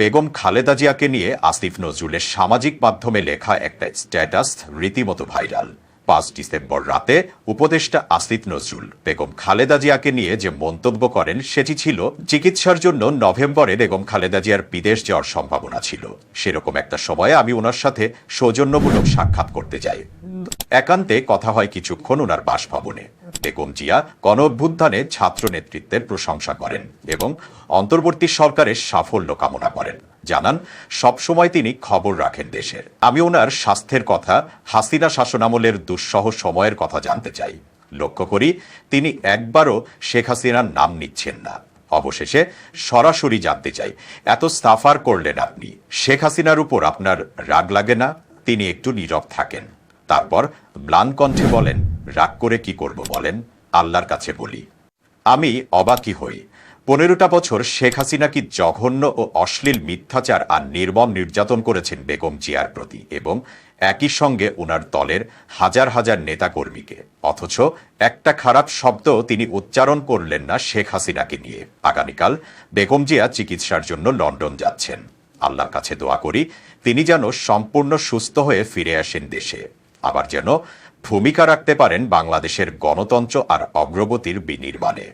বেগম খালেদা জিয়াকে নিয়ে আসিফ নজরুলের সামাজিক মাধ্যমে লেখা একটা স্ট্যাটাস রীতিমতো ভাইরাল পাঁচ ডিসেম্বর রাতে উপদেষ্টা আসিফ নজরুল বেগম খালেদা জিয়াকে নিয়ে যে মন্তব্য করেন, সেটি ছিল চিকিৎসার জন্য নভেম্বরে বেগম খালেদা জিয়ার বিদেশ যাওয়ার সম্ভাবনা ছিল। সেরকম একটা সময়ে আমি ওনার সাথে সৌজন্যমূলক সাক্ষাৎ করতে যাই। একান্তে কথা হয় কিছুক্ষণ ওনার বাসভবনে। বেগম জিয়া গণ অভ্যুত্থানে ছাত্র নেতৃত্বের প্রশংসা করেন এবং অন্তর্বর্তী সরকারের সাফল্য কামনা করেন। জানান সবসময় তিনি খবর রাখেন দেশের। আমি ওনার স্বাস্থ্যের কথা, হাসিনা শাসনামলের দুঃসহ সময়ের কথা জানতে চাই। লক্ষ্য করি, তিনি একবারও শেখ হাসিনার নাম নিচ্ছেন না। অবশেষে সরাসরি জানতে চাই, এত সাফার করলেন আপনি। শেখ হাসিনার উপর আপনার রাগ লাগে না? তিনি একটু নীরব থাকেন। তারপর ম্লান কণ্ঠে বলেন, রাগ করে কি করব বলেন? আল্লাহর কাছে বলি। আমি অবাকই হই। পনেরোটা বছর শেখ হাসিনা কি জঘন্য ও অশ্লীল মিথ্যাচার আর নির্মম নির্যাতন করেছেন বেগম জিয়ার প্রতি এবং একই সঙ্গে ওনার দলের হাজার হাজার নেতাকর্মীকে? অথচ একটা খারাপ শব্দ তিনি উচ্চারণ করলেন না শেখ হাসিনাকে নিয়ে। আগামীকাল বেগম জিয়া চিকিৎসার জন্য লন্ডন যাচ্ছেন। আল্লাহর কাছে দোয়া করি, তিনি যেন সম্পূর্ণ সুস্থ হয়ে ফিরে আসেন দেশে। আবার যেন ভূমিকা রাখতে পারেন বাংলাদেশের গণতন্ত্র আর অগ্রগতির বিনির্মাণে।